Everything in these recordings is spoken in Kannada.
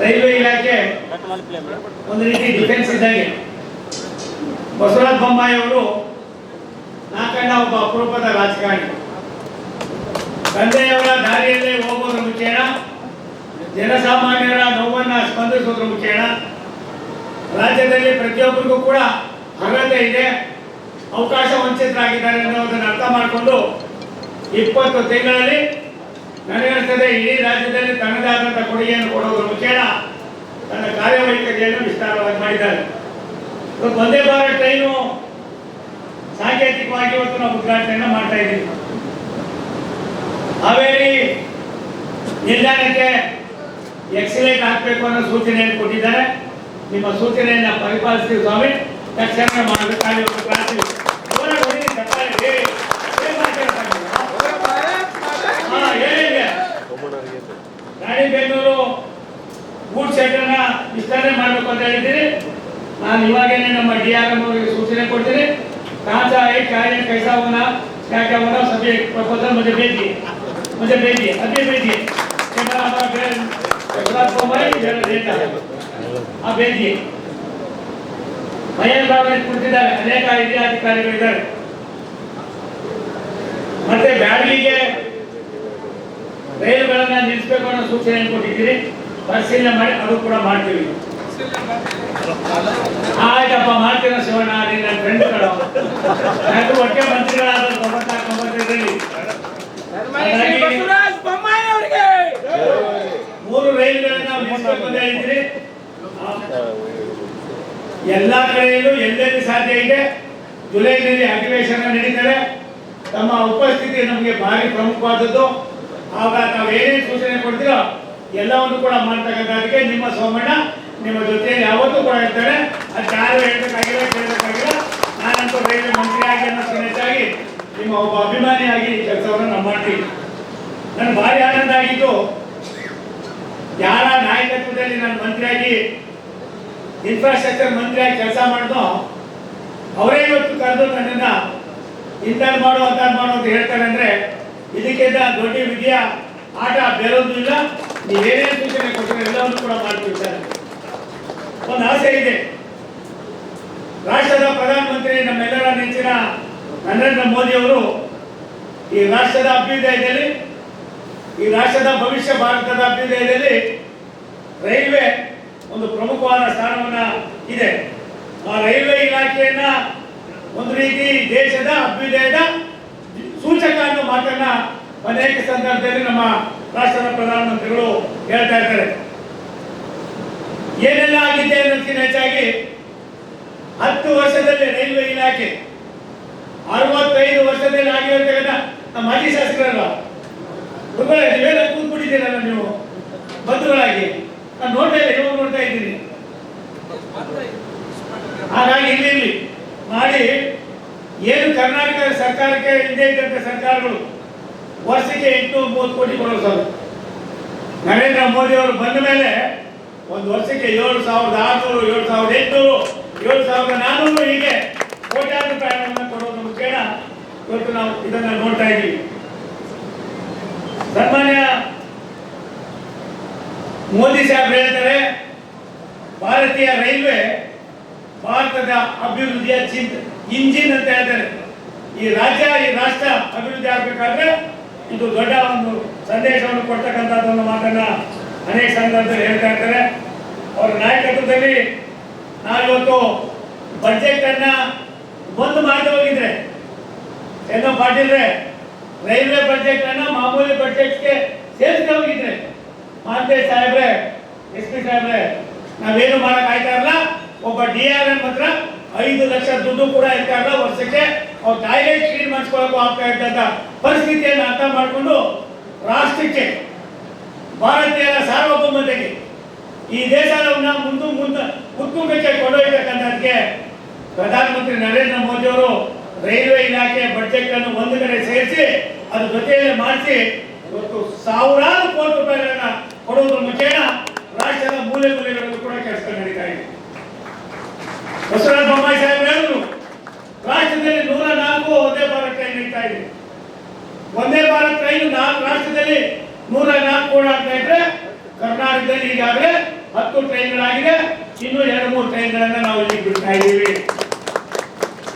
ರೈಲ್ವೆ ಇಲಾಖೆ ಒಂದು ರೀತಿ ಡಿಫೆನ್ಸ್ ಇದ್ದಂಗೆ. ಬಸವರಾಜ ಬೊಮ್ಮಾಯಿ ಅವರು ನಾಕಣ್ಣ ಒಬ್ಬ ಅಪರೂಪದ ರಾಜಕಾರಣಿ. ತಂದೆಯವರ ದಾರಿಯಲ್ಲೇ ಹೋಗೋದ್ರ ಮುಖೇನ, ಜನಸಾಮಾನ್ಯರ ನೋವನ್ನ ಸ್ಪಂದಿಸೋದ್ರ ಮುಖೇನ, ರಾಜ್ಯದಲ್ಲಿ ಪ್ರತಿಯೊಬ್ಬರಿಗೂ ಕೂಡ ಅರ್ಹತೆ ಇದೆ, ಅವಕಾಶ ವಂಚಿತರಾಗಿದ್ದಾರೆ ಅನ್ನೋದನ್ನು ಅರ್ಥ ಮಾಡಿಕೊಂಡು ಇಪ್ಪತ್ತು ತಿಂಗಳಲ್ಲಿ ನನಗನ್ನಿಸ್ತದೆ ಇಡೀ ರಾಜ್ಯದಲ್ಲಿ ತನ್ನದಾದಂಥ ಕೊಡುಗೆಯನ್ನು ಕೊಡುವುದು ಮುಖೇನ ತನ್ನ ಕಾರ್ಯವೈಖರಿಯನ್ನು ವಿಸ್ತಾರವಾಗಿ ಮಾಡಿದ್ದಾರೆ. ವಂದೇ ಭಾರತ್ ಟ್ರೈನು ಸಾಂಕೇತಿಕವಾಗಿ ಇವತ್ತು ನಾವು ಉದ್ಘಾಟನೆಯನ್ನು ಮಾಡ್ತಾ ಇದ್ದೀವಿ. ಹಾವೇರಿ ನಿಲ್ದಾಣಕ್ಕೆ ಎಕ್ಸಲೆಂಟ್ ಹಾಕಬೇಕು ಅನ್ನೋ ಸೂಚನೆಯನ್ನು ಕೊಟ್ಟಿದ್ದಾರೆ. ನಿಮ್ಮ ಸೂಚನೆಯನ್ನು ಪರಿಪಾಲಿಸ್ತೀವಿ ಸ್ವಾಮಿ. ತಕ್ಷಣ ಮಾಡಬೇಕಾಗಿ ಒಂದು ಪ್ರಾರ್ಥನೆ ಜೋರಾಗಿ ಹೊಡೀರಿ, ಚಪ್ಪಾಳೆ. ಏ, ಏನ್ ಮಾಡ್ತೀರಪ್ಪ ನೀವು? ಹಾ, ಹೇಳಿ ಈಗ. ರಾಣಿಬೆನ್ನೂರು ಗೂಡ್ ಶೆಡ್ಡನ್ನ ವಿಸ್ತರಣೆ ಮಾಡಬೇಕು ಅಂತ ಹೇಳಿದ್ದೀರಿ ನಾನು ಇವಾಗೇನೆ ನಮ್ಮ ಡಿ ಆರ್ ಎಂ ಅವರಿಗೆ ಸೂಚನೆ ಕೊಡ್ತೀನಿ ಕಾಂಚಾ है कार्य कैसा होना क्या क्या होना सभी प्रपोजल मुझे भेजिए मुझे भेजिए अभी भेजिए ये मेरा हमारा बेल गुजरात को मैं मेरा डेटा आप भेजिए ಮಹೇಶ್ ಬಾಬು ಕುಳಿತಿದ್ದಾರೆ ಅನೇಕ ಹಿರಿಯ ಅಧಿಕಾರಿಗಳಿದ್ದಾರೆ ಮತ್ತೆ ಬ್ಯಾಡಗಿಗೆ ರೈಲುಗಳನ್ನ ನಿಲ್ಲಿಸಬೇಕು ಅನ್ನೋ ಸೂಚನೆಯನ್ನು ಕೊಟ್ಟಿದ್ದೀರಿ ಪರಿಶೀಲನೆ ಮಾಡಿ ಅದು ಕೂಡ ಮಾಡ್ತೀವಿ ಆಯ್ತಪ್ಪ ಮಾಡ್ತೀರ ಶಿವಣ್ಣ? ನೀನ್ ನನ್ನ ಫ್ರೆಂಡ್ಗಳು ನಾನು ಒಟ್ಟೆ ಮಂತ್ರಿಗಳಾದ ತೊಂಬತ್ನಾಲ್ಕು ತೊಂಬತ್ತೈದರಲ್ಲಿ ಮೂರು ರೈಲುಗಳನ್ನ ಅಂತ ಎಲ್ಲಾ ಕಡೆಯಲ್ಲೂ ಎಲ್ಲೆಲ್ಲಿ ಸಾಧ್ಯ ಇದೆ ಜುಲೈನಲ್ಲಿ ಅಧಿವೇಶನ ನಡೀತಾರೆ ತಮ್ಮ ಉಪಸ್ಥಿತಿ ನಮಗೆ ಭಾರಿ ಪ್ರಮುಖವಾದದ್ದು. ಆಗ ತಾವೇನೇನು ಸೂಚನೆ ಕೊಡ್ತೀರೋ ಎಲ್ಲವನ್ನು ಕೂಡ ಮಾಡ್ತಕ್ಕಂಥದಕ್ಕೆ ನಿಮ್ಮ ಸೋಮಣ್ಣ ನಿಮ್ಮ ಜೊತೆಯಲ್ಲಿ ಯಾವತ್ತೂ ಕೂಡ ಇರ್ತಾರೆ. ಅದಕ್ಕೆ ಯಾರು ಹೇಳ್ಬೇಕಾಗಿಲ್ಲ, ಕೇಳಬೇಕಾಗಿಲ್ಲ. ನಾನಂತೂ ರೈಲ್ವೆ ಮಂತ್ರಿಯಾಗಿ ಅನ್ನೋ ಹೆಚ್ಚಾಗಿ ನಿಮ್ಮ ಒಬ್ಬ ಅಭಿಮಾನಿಯಾಗಿ ಕೆಲಸವನ್ನು ನಾನು ಮಾಡ್ತೀವಿ ನನ್ನ ಭಾರಿ ಆನಂದ ಆಗಿತ್ತು ಯಾರ ನಾಯಕತ್ವದಲ್ಲಿ ನಾನು ಮಂತ್ರಿಯಾಗಿ ಇನ್ಫ್ರಾಸ್ಟ್ರಕ್ಚರ್ ಮಂತ್ರಿಯಾಗಿ ಕೆಲಸ ಮಾಡಿದೋ, ಅವರೇ ಇವತ್ತು ಕರೆದು ನನ್ನನ್ನ ಇಂಥದ್ದು ಮಾಡು ಅಂಥದ್ದು ಮಾಡು ಅಂತ ಹೇಳ್ತಾರೆ ಅಂದ್ರೆ, ಇದಕ್ಕಿಂತ ದೊಡ್ಡ ವಿಧಿಯ ಆಟ ಬೇರೊಂದು ಇಲ್ಲ. ನೀವೇನೇ ಸೂಚನೆ ಕೊಟ್ಟರೆ ಎಲ್ಲವನ್ನು ಕೂಡ ಮಾಡ್ತೀವಿ ಸರ್. ಒಂದು ಆಸೆ ಇದೆ. ರಾಷ್ಟ್ರದ ಪ್ರಧಾನಮಂತ್ರಿ ನಮ್ಮೆಲ್ಲರ ನೆಚ್ಚಿನ ನರೇಂದ್ರ ಮೋದಿ ಅವರು ಈ ರಾಷ್ಟ್ರದ ಅಭ್ಯುದಯದಲ್ಲಿ, ಈ ರಾಷ್ಟ್ರದ ಭವಿಷ್ಯ ಭಾರತದ ಅಭ್ಯುದಯದಲ್ಲಿ ರೈಲ್ವೆ ಒಂದು ಪ್ರಮುಖವಾದ ಸ್ಥಾನವನ್ನ ಇದೆ. ಆ ರೈಲ್ವೆ ಇಲಾಖೆಯನ್ನ ಒಂದು ರೀತಿ ದೇಶದ ಅಭ್ಯುದಯದ ಸೂಚಕ ಅನ್ನೋ ಮಾತನ್ನ ಅನೇಕ ಸಂದರ್ಭದಲ್ಲಿ ನಮ್ಮ ರಾಷ್ಟ್ರದ ಪ್ರಧಾನಮಂತ್ರಿಗಳು ಹೇಳ್ತಾ ಇರ್ತಾರೆ ಏನೆಲ್ಲ ಆಗಿದೆ ಅನ್ನೋದಕ್ಕಿಂತ ಹೆಚ್ಚಾಗಿ ಹತ್ತು ವರ್ಷದಲ್ಲಿ ರೈಲ್ವೆ ಇಲಾಖೆ ಅರವತ್ತೈದು ವರ್ಷದಲ್ಲಿ ಆಗಿರ್ತಕ್ಕಂಥ ನಮ್ಮ ಮಾಜಿ ಶಾಸಕರಲ್ಲ ಕೂತ್ಬಿಟ್ಟಿದ್ದೀರಲ್ಲ ನೀವು? ಬಂಧುಗಳಾಗಿ. ನಾನು ನೋಡ್ತಾ ಇದ್ದೀನಿ ಇವಾಗ ನೋಡ್ತಾ ಇದ್ದೀನಿ. ಹಾಗಾಗಿ ಇಲ್ಲಿ ಇಲ್ಲಿ ಮಾಡಿ ಏನು ಕರ್ನಾಟಕ ಸರ್ಕಾರಕ್ಕೆ ಹಿಂದೆ ಇದ್ದಂಥ ಸರ್ಕಾರಗಳು ವರ್ಷಕ್ಕೆ ಎಂಟು ಮೂವತ್ತು ಕೋಟಿ ಕೊಡೋದು ನರೇಂದ್ರ ಮೋದಿ ಅವರು ಬಂದ ಮೇಲೆ ಒಂದು ವರ್ಷಕ್ಕೆ ಏಳು ಸಾವಿರದ ಆರುನೂರು, ಏಳು ಸಾವಿರದ ಎಂಟುನೂರು, ಏಳು ಸಾವಿರದ ನಾನ್ನೂರು ಹೀಗೆ ಕೋಟ್ಯಾಂತರ ರೂಪಾಯಿ ಹಣವನ್ನು ಕೊಡೋದ್ರ ಮುಖೇನ ಇವತ್ತು ನಾವು ಇದನ್ನ ನೋಡ್ತಾ ಇದ್ದೀವಿ. ಸನ್ಮಾನ್ಯ ಮೋದಿ ಸಾಹೇಬ್ ಹೇಳ್ತಾರೆ, ಭಾರತೀಯ ರೈಲ್ವೆ ಭಾರತದ ಅಭಿವೃದ್ಧಿಯ ಚಿಂತ, ಇಂಜಿನ್ ಅಂತ ಹೇಳ್ತಾರೆ. ಈ ರಾಜ್ಯ, ಈ ರಾಷ್ಟ್ರ ಅಭಿವೃದ್ಧಿ ಆಗಬೇಕಾದ್ರೆ ಇದು ದೊಡ್ಡ ಒಂದು ಸಂದೇಶವನ್ನು ಕೊಡ್ತಕ್ಕಂಥದ್ದು ಮಾತನ್ನ ಅನೇಕ ಸಂದರ್ಭದಲ್ಲಿ ಹೇಳ್ತಾ ಇರ್ತಾರೆ. ಅವರ ನಾಯಕತ್ವದಲ್ಲಿ ನಾವಿವತ್ತು ಬಜೆಟ್ ಅನ್ನ ಒಂದು ಮಾಡದೆ ಹೋಗಿದ್ರೆ. ಏನೋ ಪಾಟೀಲ್ರೆ, ರೈಲ್ವೆ ಬಜೆಟ್ ಅನ್ನ ಮಾಮೂಲಿ ಬಜೆಟ್ಗೆ ಸೇರಿಸ್ಕೊಂಡು ಹೋಗಿದ್ರೆ. ಮಾತೆ ಸಾಹೇಬ್ರೆ, ಎಸ್ ಪಿ ಸಾಹೇಬ್ರೆ, ನಾವೇನು ಮಾಡಕ್ ಆಯ್ತಾ ಇರಲ್ಲ, ಒಬ್ಬ ಡಿ ಆರ್ ಎಂ ಹತ್ರ ಐದು ಲಕ್ಷ ದುಡ್ಡು ಕೂಡ ಇರ್ತಾ ವರ್ಷಕ್ಕೆ, ಅವ್ರ ಟಾಯ್ಲೆಟ್ ಕ್ಲೀನ್ ಮಾಡಿಸ್ಕೊಳ್ಳೋಕೆ ಆಗ್ತಾ ಇದ್ದಂತ ಪರಿಸ್ಥಿತಿಯನ್ನು ಅರ್ಥ ಮಾಡಿಕೊಂಡು ರಾಷ್ಟ್ರಕ್ಕೆ ಭಾರತೀಯರ ಸಾರ್ವಭೌಮತೆಗೆ ಈ ದೇಶವನ್ನ ಮುಂದೆ ಮುಂದೆ ಉತ್ತುಂಗಕ್ಕೆ ಕೊಂಡೊಯ್ಯತಕ್ಕಂಥದ್ದಕ್ಕೆ ಪ್ರಧಾನಮಂತ್ರಿ ನರೇಂದ್ರ ಮೋದಿ ಅವರು ರೈಲ್ವೆ ಇಲಾಖೆ ಬಜೆಟ್ ಅನ್ನು ಒಂದು ಕಡೆ ಸೇರಿಸಿ ಅದ್ರ ಜೊತೆಯಲ್ಲಿ ಮಾಡಿಸಿ, ಇವತ್ತು ಸಾವಿರಾರು ಕೋಟಿ ರೂಪಾಯಿಗಳನ್ನ ಕೊಡುವುದರ ಮುಖೇನ ರಾಷ್ಟ್ರದ ಮೂಲೆ ಮೂಲೆಗಳಲ್ಲೂ ಕೂಡ ಕೆಲಸ ನಡೀತಾ ಇದೆ. ಬಸವರಾಜ ಬೊಮ್ಮಾಯಿ ಸಾಹೇಬ್ ಹೇಳಿದ್ರು, ರಾಷ್ಟ್ರದಲ್ಲಿ ನೂರ ನಾಲ್ಕು ಒಂದೇ ಭಾರತ ಟ್ರೈನ್ ನಡೀತಾ ಇದೆ. ಒಂದೇ ಭಾರತ್ ಟ್ರೈನ್ ನಾಲ್ಕು ರಾಷ್ಟ್ರದಲ್ಲಿ ನೂರ ನಾಲ್ಕು ಓಡಾಡ್ತಾ ಇದ್ರೆ, ಕರ್ನಾಟಕದಲ್ಲಿ ಈಗಾಗಲೇ ಹತ್ತು ಟ್ರೈನ್ಗಳಾಗಿದೆ, ಇನ್ನು ಎರಡು ಮೂರು ಟ್ರೈನ್ಗಳನ್ನ ನಾವು ಇಲ್ಲಿ ಬಿಡ್ತಾ ಇದ್ದೀವಿ.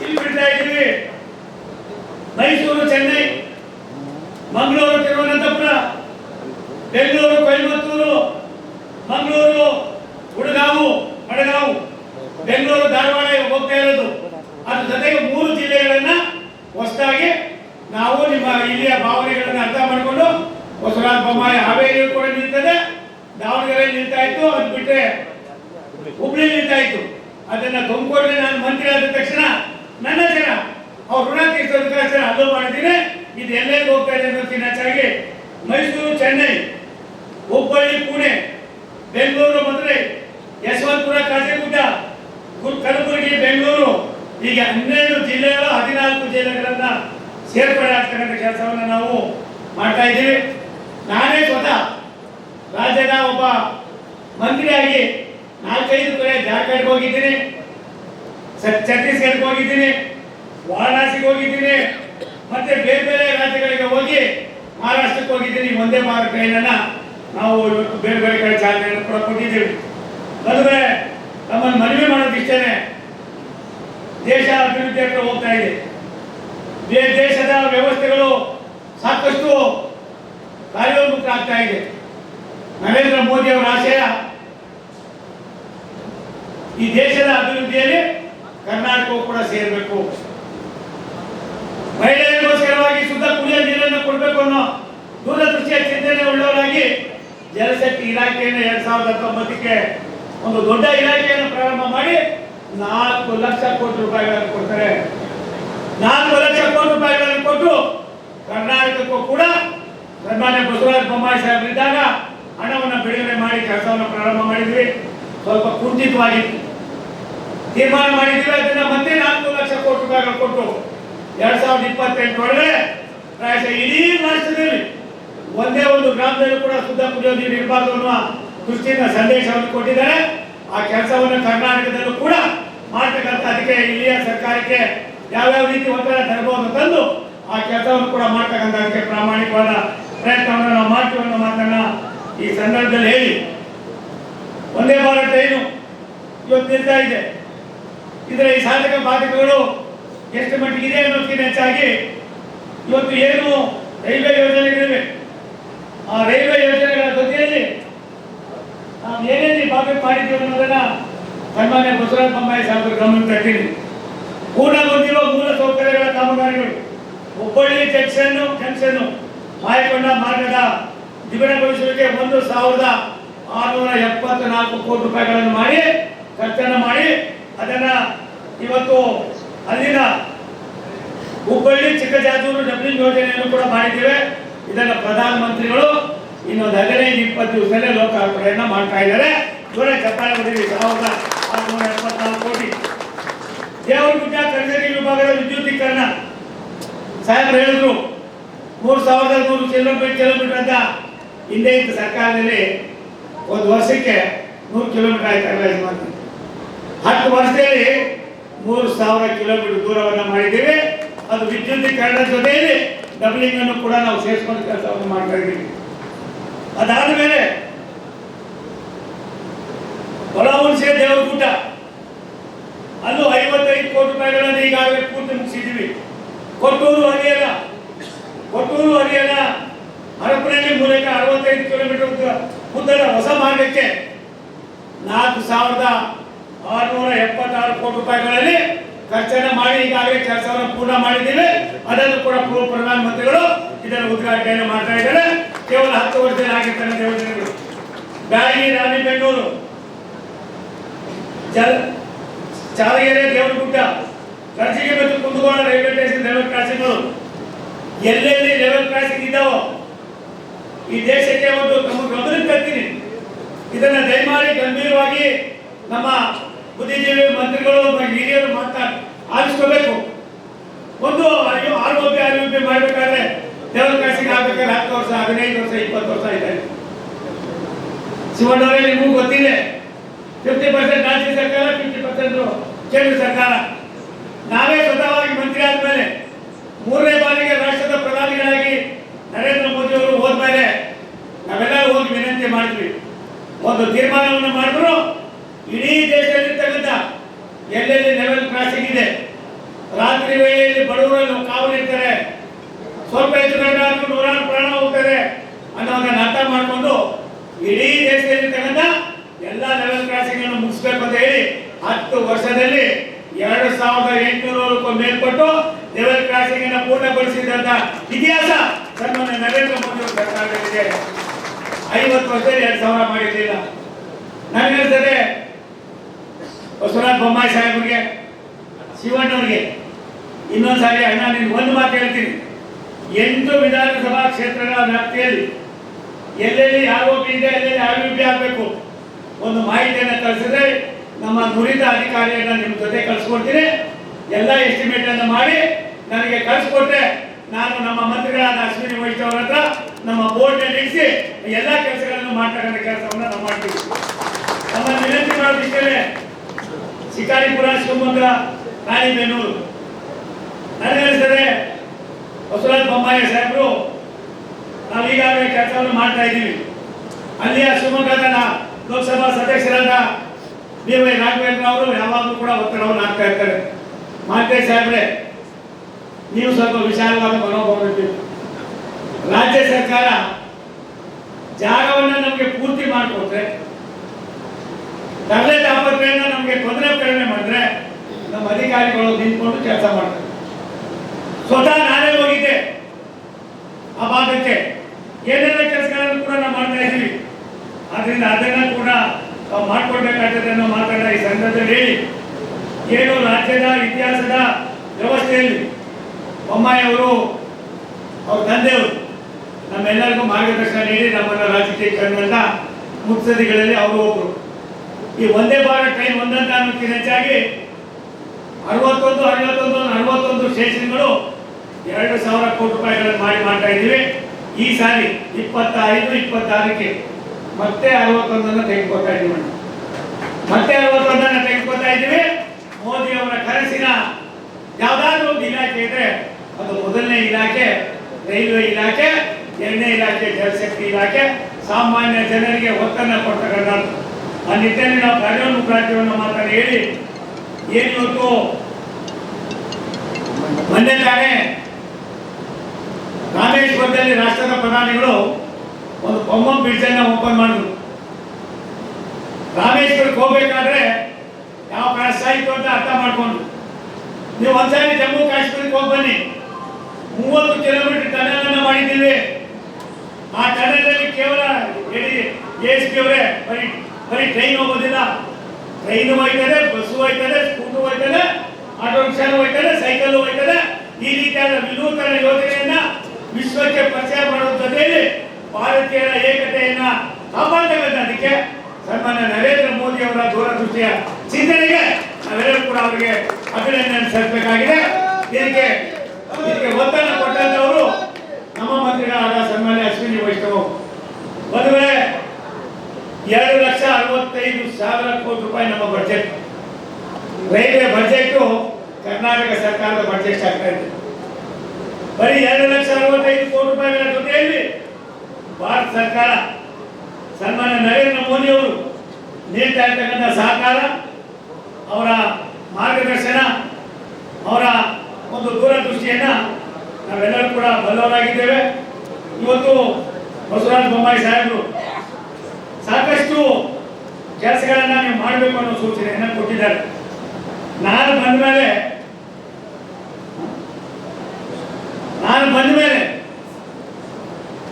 ಇಲ್ಲಿ ಬಿಡ್ತಾ ಇದ್ದೀವಿ. ಮೈಸೂರು, ಚೆನ್ನೈ ಮಂಗಳೂರು ತಿರುವನಂತಪುರ ಬೆಂಗಳೂರು ಕೊಯಮತ್ತೂರು ಮಂಗಳೂರು ಹುಡುಗಾವು ಮಡಗಾವು ಬೆಂಗಳೂರು ಧಾರವಾಡ ಹೋಗ್ತಾ ಇರೋದು ಅದ್ರ ಜೊತೆಗೆ ಮೂರು ಜಿಲ್ಲೆಗಳನ್ನ ಹೊಸದಾಗಿ ನಾವು ನಿಮ್ಮ ಇಲ್ಲಿಯ ಭಾವನೆಗಳನ್ನ ಅರ್ಥ ಮಾಡಿಕೊಂಡು ಬಸವರಾಜ ಬೊಮ್ಮಾಯಿ ಹಾವೇರಿ ಕೂಡ ನಿಲ್ತದೆ ದಾವಣಗೆರೆ ನಿಲ್ತಾ ಇತ್ತು ಅದು ಬಿಟ್ಟರೆ ಹುಬ್ಳಿ ನಿಲ್ತಾ ಇತ್ತು ಅದನ್ನ ತುಮಕೂರಲ್ಲಿ ನಾನು ಮಂತ್ರಿ ಆದ ತಕ್ಷಣ ನನ್ನ ಜನ ಅವ್ರ ಋಣ ತೀರ್ಸೋದಕ್ಕೋಸ್ಕರ ಅಲ್ಲೂ ಮಾಡಿದ್ದೀನಿ ಇದು ಎಲ್ಲೆಲ್ಲಿ ಇದೆ ಮೈಸೂರು, ಚೆನ್ನೈ, ಹುಬ್ಬಳ್ಳಿ, ಪುಣೆ, ಬೆಂಗಳೂರು ಮದುವೆ ಯಶವಂತಪುರ ಕಾಸರಗುಡ್ಡ ಕಲಬುರಗಿ, ಬೆಂಗಳೂರು, ಹೀಗೆ ಹನ್ನೆರಡು ಜಿಲ್ಲೆಗಳ ಹದಿನಾಲ್ಕು ಜಿಲ್ಲೆಗಳನ್ನ ಸೇರ್ಪಡೆ ಆಗ್ತಕ್ಕಂಥ ಕೆಲಸವನ್ನು ನಾವು ಮಾಡ್ತಾ ಇದ್ದೀವಿ. ನಾನೇ ಸ್ವತಃ ರಾಜ್ಯದ ಒಬ್ಬ ಮಂತ್ರಿಯಾಗಿ ನಾಲ್ಕೈದು ಕಡೆ ಜಾರ್ಖಂಡ್ಗೆ ಹೋಗಿದ್ದೀನಿ, ಛತ್ತೀಸ್ಗಢಕ್ಕೆ ಹೋಗಿದ್ದೀನಿ, ವಾರಣಾಸಿಗೆ ಹೋಗಿದ್ದೀನಿ ಮತ್ತೆ ಬೇರೆ ಬೇರೆ ರಾಜ್ಯಗಳಿಗೆ ಹೋಗಿ ಮಹಾರಾಷ್ಟ್ರಕ್ಕೆ ಹೋಗಿದ್ದೀನಿ ಒಂದೇ ಮಾರ್ಗ ಟ್ರೈನನ್ನ ನಾವು ಇವತ್ತು ಬೇರೆ ಬೇರೆ ಕಡೆ ಚಾಲನೆಯನ್ನು ಕೂಡ ಕೊಟ್ಟಿದ್ದೀವಿ. ಬಂದ್ರೆ ನಮ್ಮನ್ನು ಮನವಿ ಮಾಡೋದು ಇಷ್ಟೇನೆ ದೇಶ ಅಭಿವೃದ್ಧಿ ಹತ್ರ ಹೋಗ್ತಾ ಇದೆ. ದೇಶದ ವ್ಯವಸ್ಥೆಗಳು ಸಾಕಷ್ಟು ಕಾರ್ಯೋನ್ಮುಖ ಆಗ್ತಾ ಇದೆ. ನರೇಂದ್ರ ಮೋದಿ ಅವರ ಆಶಯ, ಈ ದೇಶದ ಅಭಿವೃದ್ಧಿಯಲ್ಲಿ ಕರ್ನಾಟಕವು ಕೂಡ ಸೇರಬೇಕು. ಮಹಿಳೆಯರಿಗೋಸ್ಕರವಾಗಿ ಶುದ್ಧ ಕುಡಿಯುವ ನೀರನ್ನು ಕೊಡಬೇಕು ಅನ್ನೋ ದೂರದೃಷ್ಟಿಯ ಚಿಂತನೆ ಉಳ್ಳವರಾಗಿ ಜಲಶಕ್ತಿ ಇಲಾಖೆಯನ್ನು ಎರಡ್ ಸಾವಿರದ ಹತ್ತೊಂಬತ್ತಕ್ಕೆ ಒಂದು ದೊಡ್ಡ ಇಲಾಖೆಯನ್ನು ಪ್ರಾರಂಭ ಮಾಡಿ ನಾಲ್ಕು ಲಕ್ಷ ಕೋಟಿ ರೂಪಾಯಿಗಳನ್ನು ಕೊಡ್ತಾರೆ. ನಾಲ್ಕು ಲಕ್ಷ ಕೋಟಿ ರೂಪಾಯಿಗಳನ್ನು ಕೊಟ್ಟು ಕರ್ನಾಟಕಕ್ಕೂ ಕೂಡ ಸನ್ಮಾನ್ಯ ಬಸವರಾಜ ಬೊಮ್ಮಾಯಿ ಸಾಹೇಬರಿದ್ದಾಗ ಹಣವನ್ನು ಬಿಡುಗಡೆ ಮಾಡಿ ಕೆಲಸವನ್ನು ಪ್ರಾರಂಭ ಮಾಡಿದ್ವಿ. ಸ್ವಲ್ಪ ಕುಂಠಿತವಾಗಿತ್ತು ತೀರ್ಮಾನ ಮಾಡಿದ್ವಿ ಅದನ್ನ ಮತ್ತೆ ನಾಲ್ಕು ಲಕ್ಷ ಕೋಟಿ ರೂಪಾಯಿಗಳು ಕೊಟ್ಟು ಎರಡ್ ಸಾವಿರದ ಇಪ್ಪತ್ತೆಂಟು ಒಳಗಡೆ ಪ್ರಾಯಶಃ ಇಡೀ ರಾಷ್ಟ್ರದಲ್ಲಿ ಒಂದೇ ಒಂದು ಗ್ರಾಮದಲ್ಲಿ ಕೂಡ ಶುದ್ಧ ಕುಡಿಯೋ ನೀರು ಇರಬಾರ್ದು ಅನ್ನುವ ದೃಷ್ಟಿಯಿಂದ ಸಂದೇಶವನ್ನು ಕೊಟ್ಟಿದ್ದಾರೆ. ಆ ಕೆಲಸವನ್ನು ಕರ್ನಾಟಕದಲ್ಲೂ ಕೂಡ ಮಾಡ್ತಕ್ಕಂಥ ಅದಕ್ಕೆ ಇಲ್ಲಿಯ ಸರ್ಕಾರಕ್ಕೆ ಯಾವ್ಯಾವ ರೀತಿ ಒತ್ತಡ ತರಬಹುದು ತಂದು ಆ ಕೆಲಸವನ್ನು ಕೂಡ ಮಾಡ್ತಕ್ಕಂಥ ಅದಕ್ಕೆ ಪ್ರಾಮಾಣಿಕವಾದ ಪ್ರಯತ್ನವನ್ನು ನಾವು ಮಾಡ್ತೀವಿ ಅನ್ನೋ ಮಾತನ್ನ ಈ ಸಂದರ್ಭದಲ್ಲಿ ಹೇಳಿ. ಒಂದೇ ಭಾರತ ಏನು ಇವತ್ತು ನಿಲ್ತಾ ಇದೆ. ಇದರ ಈ ಸಾಧಕ ಬಾಧಕಗಳು ಎಷ್ಟು ಮಟ್ಟಿಗೆ ಇದೆ ಅನ್ನೋದಕ್ಕಿಂತ ಹೆಚ್ಚಾಗಿ ಇವತ್ತು ಏನು ರೈಲ್ವೆ ಯೋಜನೆಗಳಿವೆ. ಆ ರೈಲ್ವೆ ಯೋಜನೆಗಳ ಜೊತೆಯಲ್ಲಿ ನಾವು ಏನೇನು ಬಾಧಕ ಮಾಡಿದ್ದೀವಿ ಅನ್ನೋದನ್ನ ಸನ್ಮಾನ್ಯ ಬಸವರಾಜ ಬೊಮ್ಮಾಯಿ ಸಾಹೇಬರು ಗಮನ ತರ್ತೀನಿ. ಪೂರ್ಣಗೊಂಡಿರುವ ಮೂಲ ಸೌಕರ್ಯಗಳ ಕಾಮಗಾರಿಗಳು. ಹುಬ್ಬಳ್ಳಿ ಜಂಕ್ಷನ್ ಜಂಕ್ಷನ್ ಮಾಯಕೊಂಡ ಮಾರ್ಗದ ದ್ವಿಗುಣಗೊಳಿಸುವಿಕೆ ಒಂದು ಸಾವಿರದ ಆರುನೂರ ಎಪ್ಪತ್ನಾಲ್ಕು ಕೋಟಿ ರೂಪಾಯಿಗಳನ್ನು ಮಾಡಿ, ಖರ್ಚನ್ನು ಮಾಡಿ, ಅದನ್ನ ಇವತ್ತು ಅಲ್ಲಿನ ಹುಬ್ಬಳ್ಳಿ ಚಿಕ್ಕಜಾಜೂರು ಡಬ್ಲಿಂಗ್ ಯೋಜನೆಯನ್ನು ಕೂಡ ಮಾಡಿದ್ದೇವೆ. ಇದನ್ನ ಪ್ರಧಾನ ಮಂತ್ರಿಗಳು ಇನ್ನೊಂದು ಹದಿನೈದು, ಇಪ್ಪತ್ತು ದಿವಸದಲ್ಲೇ ಲೋಕಾರ್ಪಣೆಯನ್ನ ಮಾಡ್ತಾ ಇದ್ದಾರೆ. ದೂರ ಚಪ್ಪಾಳೆ ಸಾವಿರದ ಆರುನೂರ ಎಪ್ಪತ್ನಾಲ್ಕು ಕೋಟಿ. ದೇವರಗುಡ್ಡ ಕರ್ನಾಟಕ ವಿಭಾಗದ ವಿದ್ಯುದೀಕರಣ ಸಾಹೇಬ್ರು ಹೇಳಿದ್ರು, ಮೂರು ಸಾವಿರದ ನೂರು ಕಿಲೋಮೀಟರ್ ಕಿಲೋಮೀಟರ್ ಅಂತ. ಹಿಂದೆ ಇದ್ದ ಸರ್ಕಾರದಲ್ಲಿ ಒಂದು ವರ್ಷಕ್ಕೆ ನೂರು ಕಿಲೋಮೀಟರ್ ಆಯ್ತು ಮಾಡ್ತೀವಿ ಹತ್ತು ವರ್ಷದಲ್ಲಿ ಮೂರು ಸಾವಿರ ಕಿಲೋಮೀಟರ್ ದೂರವನ್ನು ಮಾಡಿದ್ದೇವೆ. ಅದು ವಿದ್ಯುದೀಕರಣ ಜೊತೆಯಲ್ಲಿ ಡಬ್ಲಿಂಗ್ ಅನ್ನು ಕೂಡ ನಾವು ಸೇರಿಸಿಕೊಂಡು ಕೆಲಸವನ್ನು ಮಾಡ್ತಾ ಇದ್ದೀವಿ. ಅದಾದ ಮೇಲೆ ಹೊಳಹುಣಸೆ ದೇವಕೂಟ, ಅಲ್ಲೂ ಐವತ್ತೈದು ಕೋಟಿ ರೂಪಾಯಿಗಳನ್ನು ಈಗಾಗಲೇ ಪೂರ್ತಿ ಮುಗಿಸಿದ್ದೀವಿ. ಕೊಟ್ಟೂರು ಹರಿಯಲ್ಲ ಕೊಟ್ಟೂರು ಹರಿಯಲ್ಲ ಹರಪನಹಳ್ಳಿ ಮೂಲಕ ಅರವತ್ತೈದು ಕಿಲೋಮೀಟರ್ ಉದ್ದ- ಉದ್ದದ ಹೊಸ ಮಾರ್ಗಕ್ಕೆ ನಾಲ್ಕು ಸಾವಿರದ ಆರುನೂರ ಎಪ್ಪತ್ತಾರು ಕೋಟಿ ರೂಪಾಯಿಗಳಲ್ಲಿ ಖರ್ಚನ್ನು ಮಾಡಿ ಈಗಾಗಲೇ ಕೆಲಸವನ್ನು ಪೂರ್ಣ ಮಾಡಿದ್ದೇವೆ. ಅದನ್ನು ಕೂಡ ಪೂರ್ವ ಪ್ರಧಾನಮಂತ್ರಿಗಳು ಇದನ್ನು ಉದ್ಘಾಟನೆಯನ್ನು ಮಾಡ್ತಾ ಇದ್ದಾರೆ. ಕೇವಲ ಹತ್ತು ವರ್ಷದಲ್ಲಿ ಆಗಿರ್ತಾರೆ ಯೋಜನೆಗಳು. ರಾಣಿ ಜಲ ಚಾಲಗೆರೆ ದೇವರಗುಡ್ಡ ಕರ್ಜಿಗೆ ಮತ್ತು ಕುಂದಗೋಳ ರೈಲ್ವೆ ಸ್ಟೇಷನ್ ಲೆವೆಲ್ ಕ್ರಾಸಿಂಗ್ಗಳು. ಎಲ್ಲೆಲ್ಲಿ ಲೆವೆಲ್ ಕ್ರಾಸಿಂಗ್ ಇದ್ದಾವೋ ಈ ದೇಶಕ್ಕೆ ಒಂದು ನಮ್ಮ ಗಮನಕ್ಕೆ ತರ್ತೀನಿ ಇದನ್ನು ದಯಮಾಡಿ ಗಂಭೀರವಾಗಿ ನಮ್ಮ ಬುದ್ಧಿಜೀವಿ ಮಂತ್ರಿಗಳು ಹಿರಿಯರು ಮಾತಾ ಆಲಿಸ್ಕೋಬೇಕು. ಒಂದು R O P R U ಮಾಡಬೇಕಾದ್ರೆ ದೇವರ ಕಾಸಿಗೆ ಆಗ್ಬೇಕಾದ್ರೆ ಹತ್ತು ವರ್ಷ, ಹದಿನೈದು ವರ್ಷ, ಇಪ್ಪತ್ತು ವರ್ಷ ಇದೆ. ಶಿವಣ್ಣವರೇ ನಿಮಗೂ ಗೊತ್ತಿದೆ. ಫಿಫ್ಟಿ ಪರ್ಸೆಂಟ್ ರಾಜ್ಯ ಸರ್ಕಾರ ಫಿಫ್ಟಿ ಪರ್ಸೆಂಟ್ ಕೇಂದ್ರ ಸರ್ಕಾರ. ನಾವೇ ಸ್ವತಃವಾಗಿ ಮಂತ್ರಿ ಆದ್ಮೇಲೆ ಮೂರನೇ ಬಾರಿಗೆ ರಾಷ್ಟ್ರದ ಪ್ರಧಾನಿಗಳಾಗಿ ನರೇಂದ್ರ ಮೋದಿ ಅವರು ಹೋದ್ಮೇಲೆ ನಾವೆಲ್ಲರೂ ಹೋಗಿ ವಿನಂತಿ ಮಾಡಿದ್ವಿ. ಒಂದು ತೀರ್ಮಾನವನ್ನು ಮಾಡಿದ್ರು ಇಡೀ ದೇಶದಲ್ಲಿರ್ತಕ್ಕಂಥ ಎಲ್ಲೆಲ್ಲಿ ಲೆವೆಲ್ ಕ್ರಾಸಿಂಗ್ ಇದೆ ರಾತ್ರಿ ವೇಳೆಯಲ್ಲಿ ಬಡವರಲ್ಲಿ ಕಾವಲಿರ್ತಾರೆ ಸ್ವಲ್ಪ ಹೆಚ್ಚು ಕಡಿಮೆ ಆದ್ರೂ ನೂರಾರು ಪ್ರಾಣ ಹೋಗ್ತಾರೆ ಅನ್ನೋದನ್ನ ಅರ್ಥ ಮಾಡಿಕೊಂಡು ಇಡೀ ದೇಶದಲ್ಲಿರ್ತಕ್ಕಂಥ ಎಲ್ಲ ಲೆವೆಲ್ ಕ್ರಾಸಿಂಗ್ ಅನ್ನು ಮುಗಿಸ್ಬೇಕು ಅಂತ ಹೇಳಿ ಹತ್ತು ವರ್ಷದಲ್ಲಿ ಎರಡು ಸಾವಿರದ ಎಂಟುನೂರಕ್ಕೂ ಮೇಲ್ಪಟ್ಟು ಲೆವೆಲ್ ಕ್ರಾಸಿಂಗ್ ಅನ್ನು ಪೂರ್ಣಗೊಳಿಸಿದಂತ ಇತಿಹಾಸ ಸನ್ಮಾನ್ಯ ನರೇಂದ್ರ ಮೋದಿ ಅವರ ಐವತ್ತು ವರ್ಷದಲ್ಲಿ ಎರಡು ಸಾವಿರ ಮಾಡಿರಲಿಲ್ಲ. ನನಗನ್ಸದೆ ಬಸವರಾಜ ಬೊಮ್ಮಾಯಿ ಸಾಹೇಬ್ರಿಗೆ, ಶಿವಣ್ಣವ್ರಿಗೆ ಇನ್ನೊಂದ್ಸಾರಿ ಅಣ್ಣ, ನಿನ್ ಒಂದು ಮಾತು ಹೇಳ್ತೀನಿ. ಎಂಟು ವಿಧಾನಸಭಾ ಕ್ಷೇತ್ರಗಳ ವ್ಯಾಪ್ತಿಯಲ್ಲಿ ಎಲ್ಲೆಲ್ಲಿ ಆರೋಪಿ ಇದೆ, ಎಲ್ಲೆಲ್ಲಿ ಅಭಿವೃದ್ಧಿ ಆಗಬೇಕು ಒಂದು ಮಾಹಿತಿಯನ್ನು ಕಳಿಸಿದ್ರೆ ನಮ್ಮ ನುರಿತ ಅಧಿಕಾರಿಯನ್ನು ನಿಮ್ಮ ಜೊತೆ ಕಳಿಸ್ಕೊಡ್ತೀನಿ. ಎಲ್ಲ ಎಸ್ಟಿಮೇಟ್ ಅನ್ನು ಮಾಡಿ ನನಗೆ ಕಳಿಸ್ಕೊಟ್ರೆ ನಾನು ನಮ್ಮ ಮಂತ್ರಿಗಳಾದ ಅಶ್ವಿನಿ ವೈಷ್ಣವ್ ಅವರ ಹತ್ರ ನಮ್ಮ ಬೋರ್ಡ್ ನಿಲ್ಲಿಸಿ ಎಲ್ಲ ಕೆಲಸಗಳನ್ನು ಮಾಡ್ತಕ್ಕಂಥ ಕೆಲಸವನ್ನು ನಾವು ಮಾಡ್ತೀವಿ. ನಮ್ಮ ವಿನಂತಿ ಮಾಡೋದಿಷ್ಟೇ ಶಿಕಾರಿಪುರ ಶಿವಮೊಗ್ಗ ರಾಣಿಬೆನ್ನೂರು ನನಗನ್ನಿಸ್ತದೆ ಬಸವರಾಜ ಬೊಮ್ಮಾಯಿ ಸಾಹೇಬರು ನಾವು ಈಗಾಗಲೇ ಕೆಲಸವನ್ನು ಮಾಡ್ತಾ ಇದ್ದೀವಿ. ಅಲ್ಲಿಯ ಶಿವಮೊಗ್ಗದ ಲೋಕಸಭಾ ಸದಸ್ಯರಾದ ಬಿ ವೈ ರಾಘವೇಂದ್ರ ಅವರು ಯಾವಾಗಲೂ ಕೂಡ ಒತ್ತಡವನ್ನು ಹಾಕ್ತಾ ಇರ್ತಾರೆ. ಮಾಂತೇಶ್ ಸಾಹೇಬ್ರೆ, ನೀವು ಸ್ವಲ್ಪ ವಿಶಾಲವಾದ ಮನೋಭಾವ ಇರ್ಬೇಕು. ರಾಜ್ಯ ಸರ್ಕಾರ ಜಾಗವನ್ನು ನಮಗೆ ಪೂರ್ತಿ ಮಾಡಿಕೊಟ್ರೆ, ತರಲೆ ತಾಪತ್ರೆಯನ್ನು ನಮಗೆ ತೊಂದರೆ ಕಡಿಮೆ ಮಾಡಿದ್ರೆ, ನಮ್ಮ ಅಧಿಕಾರಿಗಳು ನಿಂತ್ಕೊಂಡು ಕೆಲಸ ಮಾಡ್ತಾರೆ. ಸ್ವತಃ ಆ ಭಾಗಕ್ಕೆ ಏನೆಲ್ಲ ಕೆಲಸಗಳನ್ನು ಕೂಡ ನಾವು ಮಾಡ್ತಾ ಇದ್ದೀವಿ. ಆದ್ರಿಂದ ಅದನ್ನ ಕೂಡ ಮಾಡ್ಕೊಳ್ಬೇಕಾಗ್ತದೆ ಅನ್ನೋ ಮಾತನ್ನ ಈ ಸಂದರ್ಭದಲ್ಲಿ ಏನು ರಾಜ್ಯದ ಇತಿಹಾಸದ ವ್ಯವಸ್ಥೆಯಲ್ಲಿ ಬೊಮ್ಮಾಯಿ ಅವರು, ಅವ್ರ ತಂದೆಯವರು ನಮ್ಮೆಲ್ಲರಿಗೂ ಮಾರ್ಗದರ್ಶನ ನೀಡಿ ನಮ್ಮನ್ನ ರಾಜಕೀಯ ಕಂಡಂತ ಮುತ್ಸದಿಗಳಲ್ಲಿ ಅವರು ಒಬ್ಬರು ಈ ಒಂದೇ ಭಾರತ ಟ್ರೈನ್ ಒಂದಂತ ಅನ್ನೋದಕ್ಕಿಂತ ಹೆಚ್ಚಾಗಿ ಅರವತ್ತೊಂದು ಅರವತ್ತೊಂದು ಅರವತ್ತೊಂದು ಸ್ಟೇಷನ್ಗಳು ಎರಡು ಸಾವಿರ ಕೋಟಿ ರೂಪಾಯಿಗಳನ್ನು ಮಾಡಿ ಮಾಡ್ತಾ ಇದ್ದೀವಿ. ಈ ಸಾರಿ ಇಪ್ಪತ್ತೈದು, ಇಪ್ಪತ್ತಾರಕ್ಕೆ ಮತ್ತೆ ಅರವತ್ತೊಂದನ್ನು ತೆಗೆದುಕೊಳ್ತಾ ಇದ್ದೀವಿ. ಮತ್ತೆ ಅರವತ್ತೊಂದನ್ನು ತೆಗೆದುಕೊಳ್ತಾ ಇದ್ದೀವಿ. ಮೋದಿ ಅವರ ಕನಸಿನ ಯಾವುದಾದ್ರೂ ಒಂದು ಇಲಾಖೆ ಇದ್ರೆ ಅದು ಮೊದಲನೇ ಇಲಾಖೆ, ರೈಲ್ವೆ ಇಲಾಖೆ, ಎರಡನೇ ಇಲಾಖೆ ಜಲಶಕ್ತಿ ಇಲಾಖೆ, ಸಾಮಾನ್ಯ ಜನರಿಗೆ ಒತ್ತನ್ನು ಕೊಡ್ತಕ್ಕಂಥದ್ದು ಆ ನಿಟ್ಟಿನಲ್ಲಿ ನಾವು ಕಾರ್ಯೋನ್ಮುಖರಾಜ್ಯವನ್ನು ಮಾತಾಡಿ ಹೇಳಿ ಏನು ಇವತ್ತು ಮೊನ್ನೆ ತಾನೇ ರಾಮೇಶ್ವರದಲ್ಲಿ ರಾಷ್ಟ್ರದ ಪ್ರಧಾನಿಗಳು ಒಂದು ಬೊಮ್ಮಂ ಬ್ರಿಡ್ಜ್ ಅನ್ನ ಓಪನ್ ಮಾಡಿದ್ರು. ರಾಮೇಶ್ವರಕ್ಕೆ ಹೋಗ್ಬೇಕಾದ್ರೆ ಯಾವ ಕಷ್ಟ ಆಯ್ತು ಅಂತ ಅರ್ಥ ಮಾಡ್ಕೊಂಡು ನೀವು ಒಂದ್ಸಾರಿ ಜಮ್ಮು ಕಾಶ್ಮೀರಕ್ಕೆ ಹೋಗಿ ಬನ್ನಿ. ಮೂವತ್ತು ಕಿಲೋಮೀಟರ್ ಟನಲ್ ಅನ್ನ ಮಾಡಿದ್ದೀವಿ. ಆ ಟನಲ್ ಅಲ್ಲಿ ಕೇವಲ ಅವರೇ, ಬರೀ ಬರೀ ಟ್ರೈನ್ ಹೋಗೋದಿಲ್ಲ. ಟ್ರೈನ್ ಹೋಯ್ತದೆ ಬಸ್ಸು ಹೋಯ್ತದೆ ಸ್ಕೂಟರ್ ಹೋಯ್ತದೆ, ಆಟೋ ರಿಕ್ಷಾ ಹೋಯ್ತದೆ ಸೈಕಲ್ ಹೋಯ್ತದೆ. ಈ ರೀತಿಯಾದ ವಿನೂತನ ಯೋಜನೆಯನ್ನ ವಿಶ್ವಕ್ಕೆ ಪರಿಚಯ ಮಾಡುವ ಭಾರತೀಯರ ಏಕತೆಯನ್ನ ಕಾಪಾಡ್ತಕ್ಕಂಥದಕ್ಕೆ ಸನ್ಮಾನ್ಯ ನರೇಂದ್ರ ಮೋದಿ ಅವರ ದೂರದೃಷ್ಟಿಯ ಚಿಂತನೆಗೆ ನಾವೆಲ್ಲರೂ ಕೂಡ ಅವರಿಗೆ ಅಭಿನಂದನೆ ಸಲ್ಲಿಸಬೇಕಾಗಿದೆ. ಇದಕ್ಕೆ ಇದಕ್ಕೆ ಒತ್ತನ್ನು ಕೊಟ್ಟಂತವರು ನಮ್ಮ ಮಂತ್ರಿಗಳಾದ ಸನ್ಮಾನ್ಯ ಅಶ್ವಿನಿ ವೈಷ್ಣವ್. ಒಂದು ವೇಳೆ ಎರಡು ಲಕ್ಷ ಅರವತ್ತೈದು ಸಾವಿರ ಕೋಟಿ ರೂಪಾಯಿ ನಮ್ಮ ಬಜೆಟ್ ರೈಲ್ವೆ ಬಜೆಟ್ ಕರ್ನಾಟಕ ಸರ್ಕಾರದ ಬಜೆಟ್ ಆಗ್ತಾ ಇದೆ. ಬರೀ ಎರಡು ಲಕ್ಷ ಅರವತ್ತೈದು ಕೋಟಿ ರೂಪಾಯಿಗಳ ಜೊತೆಯಲ್ಲಿ ಭಾರತ ಸರ್ಕಾರ ಸನ್ಮಾನ್ಯ ನರೇಂದ್ರ ಮೋದಿ ಅವರು ನೀಡ್ತಾ ಇರ್ತಕ್ಕಂಥ ಸಹಕಾರ, ಅವರ ಮಾರ್ಗದರ್ಶನ, ಅವರ ಒಂದು ದೂರದೃಷ್ಟಿಯನ್ನು ನಾವೆಲ್ಲರೂ ಕೂಡ ಬಲ್ಲವರಾಗಿದ್ದೇವೆ. ಇವತ್ತು ಬಸವರಾಜ ಬೊಮ್ಮಾಯಿ ಸಾಹೇಬರು ಸಾಕಷ್ಟು ಕೆಲಸಗಳನ್ನು ನೀವು ಮಾಡಬೇಕು ಅನ್ನೋ ಸೂಚನೆಯನ್ನು ಕೊಟ್ಟಿದ್ದಾರೆ. ನಾನು ಬಂದ ಮೇಲೆ ನಾನು ಬಂದ ಮೇಲೆ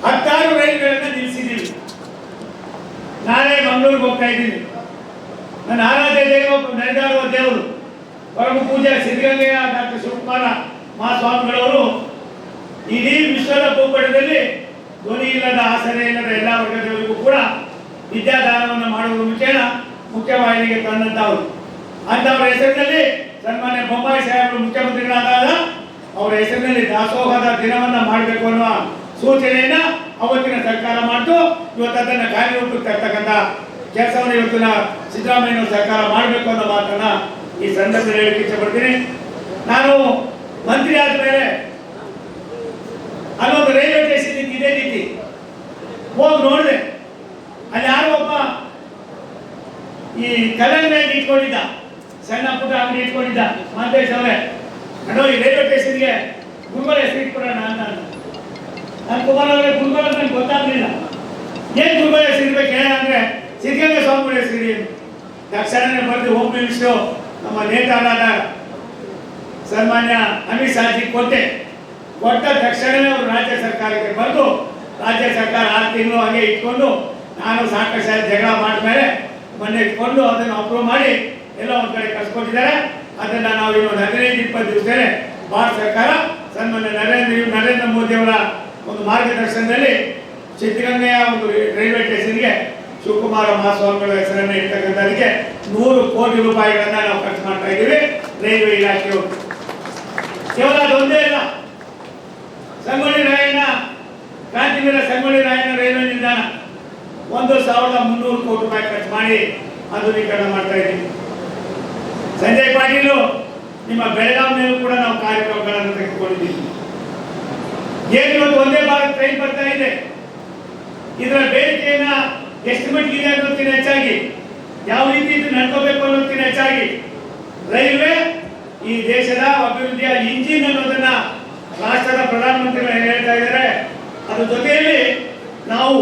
ಹತ್ತಾರು ರೈಲುಗಳನ್ನು ನಿಲ್ಲಿಸಿದ್ದೀನಿ ನಾಳೆ ಮಂಗಳೂರಿಗೆ ಹೋಗ್ತಾ ಇದ್ದೀನಿ ನನ್ನ ಆರಾಧ್ಯ ದೇವ ನಡೆದಾಡುವ ದೇವರು ಪರಮ ಪೂಜೆ ಸಿದ್ಧಗಂಗೆಯ ಡಾಕ್ಟರ್ ಶಿವಕುಮಾರ ಮಹಾಸ್ವಾಮಿಗಳವರು ಇಡೀ ವಿಶ್ವದ ಭೂಪಟದಲ್ಲಿ ಧ್ವನಿ ಇಲ್ಲದ ಆಸರೆ ಇಲ್ಲದ ಎಲ್ಲ ವರ್ಗದವರಿಗೂ ಕೂಡ ವಿದ್ಯಾದಾನವನ್ನು ಮಾಡುವ ಮುಖೇನ ಮುಖ್ಯವಾಹಿನಿಗೆ ತಂದಂತವರು ಅಂತವರ ಹೆಸರಿನಲ್ಲಿ ಸನ್ಮಾನ್ಯ ಬೊಮ್ಮಾಯಿ ಸಾಹೇಬರು ಮುಖ್ಯಮಂತ್ರಿಗಳಾದಾಗ ಅವರ ಹೆಸರಿನಲ್ಲಿ ದಾಸೋಹದ ದಿನವನ್ನ ಮಾಡಬೇಕು ಅನ್ನುವ ಸೂಚನೆಯನ್ನ ಅವತ್ತಿನ ಸರ್ಕಾರ ಮಾಡಿತು. ಇವತ್ತು ಅದನ್ನ ಕಾರ್ಯರೂಪಕ್ಕೆ ತರ್ತಕ್ಕಂಥ ಕೆಲಸವನ್ನು ಇವತ್ತಿನ ಸಿದ್ದರಾಮಯ್ಯ ಸರ್ಕಾರ ಮಾಡಬೇಕು ಅನ್ನೋ ಮಾತನ್ನ ಈ ಸಂದರ್ಭದಲ್ಲಿ ಹೇಳಕ್ಕೆ ಇಷ್ಟಪಡ್ತೀನಿ ನಾನು ಮಂತ್ರಿ ಆದ ಮೇಲೆ ಅಲ್ಲೊಂದು ರೈಲ್ವೆ ಸ್ಟೇಷನ್ ಇದೇ ರೀತಿ. ಹೋಗಿ ನೋಡಿದೆ. ಅಲ್ಲಿ ಯಾರೋ ಒಬ್ಬ ಈ ಕಲ್ಲಂಗಡಿ ಇಟ್ಕೊಂಡಿದ್ದ, ಸಣ್ಣ ಪುಟ್ಟ ಅಂಗಡಿ ಇಟ್ಕೊಂಡಿದ್ದ, ಮಾಂತೇಶ್ ಅವರೇ. ಅಡೋ ಈ ರೈಲ್ವೆ ಸ್ಟೇಷನ್ಗೆ ಗುರುಗಳ ಸೀಟ್ ಅಂದ. ನಾನು ಕುಮಾರ್ ಅವರೇ ಗುರುಗಳ ನನಗೆ ಗೊತ್ತಾಗ್ಲಿಲ್ಲ ಏನ್ ಹೆಸರು ಇರ್ಬೇಕು ಹೇಳ ಅಂದ್ರೆ ಸಿದ್ಧಗಂಗಾ ಸ್ವಾಮಿಗಳ ಏನು ತಕ್ಷಣನೇ ಬರೆದು ಹೋಮ್ ಮಿನಿಸ್ಟರ್ ನಮ್ಮ ನೇತಾರಾದ ಸನ್ಮಾನ್ಯ ಅಮಿತ್ ಶಾಜಿ ಕೊಟ್ಟೆ ಕೊಟ್ಟ ತಕ್ಷಣವೇ ಅವರು ರಾಜ್ಯ ಸರ್ಕಾರಕ್ಕೆ ಬಂದು ರಾಜ್ಯ ಸರ್ಕಾರ ಆರು ತಿಂಗಳು ಹಾಗೆ ಇಟ್ಕೊಂಡು ನಾನು ಸಾಕಷ್ಟು ಜಗಳ ಜಗಳ ಮಾಡಿದ್ಮೇಲೆ ಮೊನ್ನೆ ಇಟ್ಕೊಂಡು ಅದನ್ನು ಅಪ್ರೂವ್ ಮಾಡಿ ಎಲ್ಲ ಒಂದು ಕಡೆ ಕಳ್ಸ್ಕೊಟ್ಟಿದ್ದಾರೆ ಅದನ್ನ ನಾವು ಇನ್ನೊಂದು ಹದಿನೈದು, ಇಪ್ಪತ್ತು ದಿವಸದಲ್ಲಿ ಭಾರತ ಸರ್ಕಾರ ಸನ್ಮಾನ್ಯ ನರೇಂದ್ರ ನರೇಂದ್ರ ಮೋದಿ ಅವರ ಒಂದು ಮಾರ್ಗದರ್ಶನದಲ್ಲಿ ಸಿದ್ಧಗಂಗೆಯ ಒಂದು ರೈಲ್ವೆ ಸ್ಟೇಷನ್ಗೆ ಶಿವಕುಮಾರ ಮಹಾಸ್ವಾಮಿಗಳ ಹೆಸರನ್ನು ಇರ್ತಕ್ಕಂಥದಕ್ಕೆ ನೂರು ಕೋಟಿ ರೂಪಾಯಿಗಳನ್ನ ನಾವು ಖರ್ಚು ಮಾಡ್ತಾ ಇದ್ದೀವಿ. ರೈಲ್ವೆ ಇಲಾಖೆಯವರು ಕೇವಲ ಅದೊಂದೇ ಇಲ್ಲ ಸಂಗೊಳ್ಳಿ ರಾಯಣ್ಣ, ಕ್ರಾಂತಿವೀರ ಸಂಗೊಳ್ಳಿ ರಾಯಣ್ಣ ರೈಲ್ವೆ ನಿಲ್ದಾಣ ಒಂದು ಸಾವಿರದ ಮುನ್ನೂರು ಕೋಟಿ ರೂಪಾಯಿ ಖರ್ಚು ಮಾಡಿ ಆಧುನೀಕರಣ ಮಾಡ್ತಾ ಇದ್ದೀವಿ. ಸಂಜಯ್ ಪಾಟೀಲ್, ನಿಮ್ಮ ಬೆಳಗಾವಿನಲ್ಲೂ ಕೂಡ ನಾವು ಕಾರ್ಯಕ್ರಮಗಳನ್ನು ತೆಗೆದುಕೊಂಡಿದ್ದೀವಿ. ಏನು ಇವತ್ತು ಒಂದೇ ಭಾಗ ಟ್ರೈನ್ ಬರ್ತಾ ಇದೆ. ಇದರ ಬೇಡಿಕೆಯನ್ನ ಎಷ್ಟು ಇದೆ ಅನ್ನೋದಕ್ಕಿಂತ ಹೆಚ್ಚಾಗಿ, ಯಾವ ರೀತಿ ಇದು ನಡ್ಕೋಬೇಕು ಅನ್ನೋದಕ್ಕಿಂತ ಹೆಚ್ಚಾಗಿ, ರೈಲ್ವೆ ಈ ದೇಶದ ಅಭಿವೃದ್ಧಿಯ ಇಂಜಿನ್ ಅನ್ನೋದನ್ನ ರಾಷ್ಟ್ರದ ಪ್ರಧಾನಮಂತ್ರಿಗಳು ಹೇಳ್ತಾ ಇದ್ದಾರೆ. ಅದ್ರ ಜೊತೆಯಲ್ಲಿ ನಾವು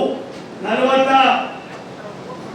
ನಲವತ್ತ